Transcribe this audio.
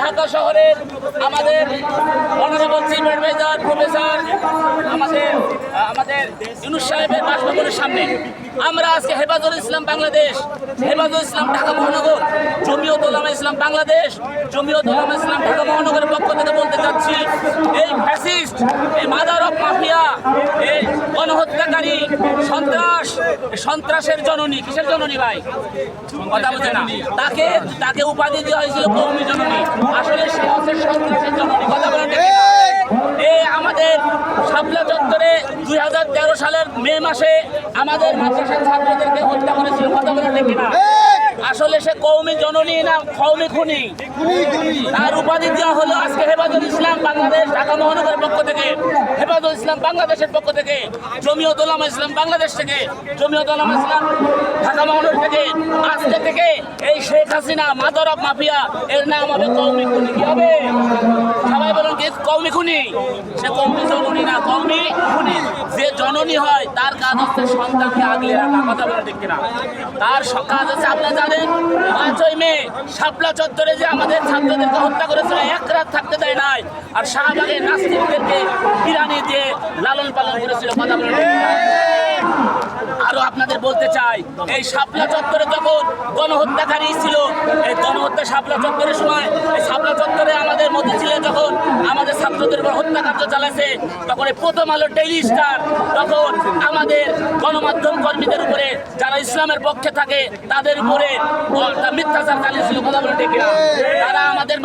ঢাকা শহরের আমাদের honourable chief adviser professor আমাদের আমাদের ইউনুস সাহেবের বাসভবনের সামনে আমরা আজকে হেফাজুল ইসলাম বাংলাদেশ হেফাজুল ইসলাম ঢাকা মহানগর, জমিয়ত ওলামা ইসলাম বাংলাদেশ, জমিয়ত ওলামা ইসলাম ঢাকা মহানগরের পক্ষ থেকে বলতে চাচ্ছি, এই ফ্যাসিস্ট এই মাদার অফ মাফিয়া এই গণহত্যাকারী সন্ত্রাস, সন্ত্রাসের জননী, কিসের জননী ভাই? কথা বলছে না। তাকে তাকে উপাধি দেওয়া হয়েছিল কৌমি জননী। আসলে সে হচ্ছে সন্ত্রাসের জননী। কথা বলেন এ আমাদের শাপলা চত্বরে দুই হাজার তেরো সালের মে মাসে আমাদের মাদ্রাসার ছাত্রদেরকে হত্যা করেছিল। কথা বলেন ঠিক কিনা? আসলে সে কৌমি জননী না কৌমি খুনি। তার উপাধি দেওয়া হলো আজকে হেফাজুল ইসলাম বাংলাদেশ, ঢাকা মহানগরের পক্ষ থেকে। হেফাজুল ইসলাম বাংলাদেশের পক্ষ থেকে, জমিয়ত উলামা ইসলাম বাংলাদেশ থেকে, জমিয়ত উলামা ইসলাম ঢাকা মহানগর থেকে, আজকে থেকে এই Sheikh Hasina, mother of mafia, এর নাম হবে কৌমি খুনি। কি হবে? সবাই বলুন কি কৌমি খুনি? সে কৌমি জননী না কৌমি খুনি। জননী হয়, তার কাজ হচ্ছে সন্তানকে আগলে রাখা, কথা বলে ঠিক কিনা? তার কাজ হচ্ছে আপনারা জানেন, পাঁচই মে, শাপলা চত্বরে যে আমাদের ছাত্রদেরকে হত্যা করেছিল, এক রাত থাকতে দেয় নাই। আর শাহবাগের নাস্তিকদেরকে বিরানি দিয়ে লালন পালন করেছিল, কথা বলে আরও আপনাদের বলতে চাই, এই শাপলা চত্বরে যখন গণহত্যাকারী ছিল, এই গণহত্যা শাপলা চত্বরের সময়, এই শাপলা চত্বরে আমাদের মধ্যে ছিল যখন ছাত্রদের উপর হত্যাকাণ্ড চালাইছে, তখন প্রথম আলো ডেইলি স্টার তখন আমাদের গণমাধ্যম কর্মীদের উপরে, যারা ইসলামের পক্ষে থাকে, তাদের উপরে মিথ্যাচার চালিয়েছিল কথা বলে তারা আমাদের